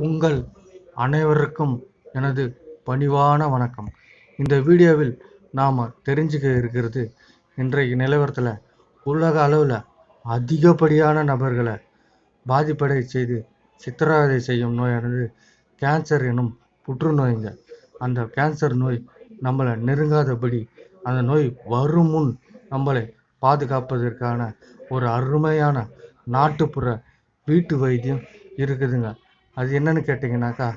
உங்கள் அனைவருக்கும் எனது பணிவான வணக்கம். இந்த வீடியோவில் நாம் தெரிஞ்சுக்க இருக்கிறது இன்றைக்கு நிலவரத்தில் உலக அளவில் அதிகப்படியான நபர்களை பாதிப்படை செய்து சித்திரவதை செய்யும் நோயானது கேன்சர் எனும் புற்றுநோய்ங்க. அந்த கேன்சர் நோய் நம்மளை நெருங்காதபடி அந்த நோய் வரும் முன் நம்மளை பாதுகாப்பதற்கான ஒரு அருமையான நாட்டுப்புற வீட்டு வைத்தியம் இருக்குதுங்க. அது என்னன்னு கேட்டிங்கனாக்கா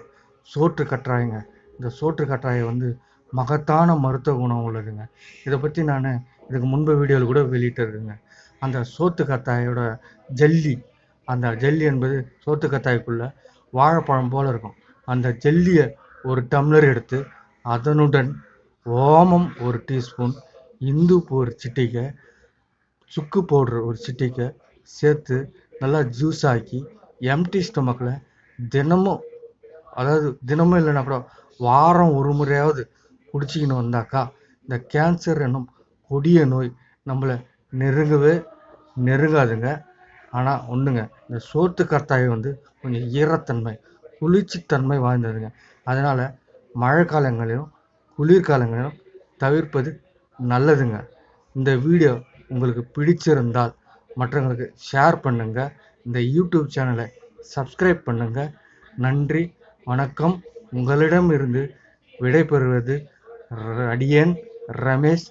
சோற்று கற்றாழைங்க. இந்த சோற்று கற்றாழை வந்து மகத்தான மருத்துவ குணம் உள்ளதுங்க. இதை பற்றி நான் இதுக்கு முன்பு வீடியோவில் கூட வெளியிட்டிருக்கேங்க அந்த சோத்து கத்தாயோட ஜல்லி அந்த ஜல்லி என்பது சோத்து கத்தாய்க்குள்ள வாழைப்பழம் போல் இருக்கும். அந்த ஜல்லியை ஒரு டம்ளர் எடுத்து அதனுடன் ஓமம் ஒரு டீஸ்பூன் இந்து ஒரு சிட்டிக்கை சுக்கு பவுடர் ஒரு சிட்டிக்கை சேர்த்து நல்லா ஜூஸ் ஆக்கி எம்டி ஸ்டொமக்கில் தினமும் அதாவது தினமும் இல்லைன்னா கூட வாரம் ஒரு முறையாவது குடிச்சிக்கின்னு வந்தாக்கா இந்த கேன்சர் என்னும் கொடிய நோய் நம்மளை நெருங்கவே நெருங்காதுங்க. ஆனால் ஒன்றுங்க இந்த சோத்து கர்த்தாயை வந்து கொஞ்சம் ஈரத்தன்மை குளிர்ச்சித்தன்மை வாய்ந்ததுங்க. அதனால் மழை காலங்களிலும் குளிர்காலங்களிலும் தவிர்ப்பது நல்லதுங்க. இந்த வீடியோ உங்களுக்கு பிடிச்சிருந்தால் மற்றவங்களுக்கு ஷேர் பண்ணுங்கள் இந்த யூடியூப் சேனலை சப்ஸ்கிரைப் பண்ணுங்கள் நன்றி வணக்கம். உங்களிடமிருந்து விடைபெறுவது ர- அடியேன் ரமேஷ்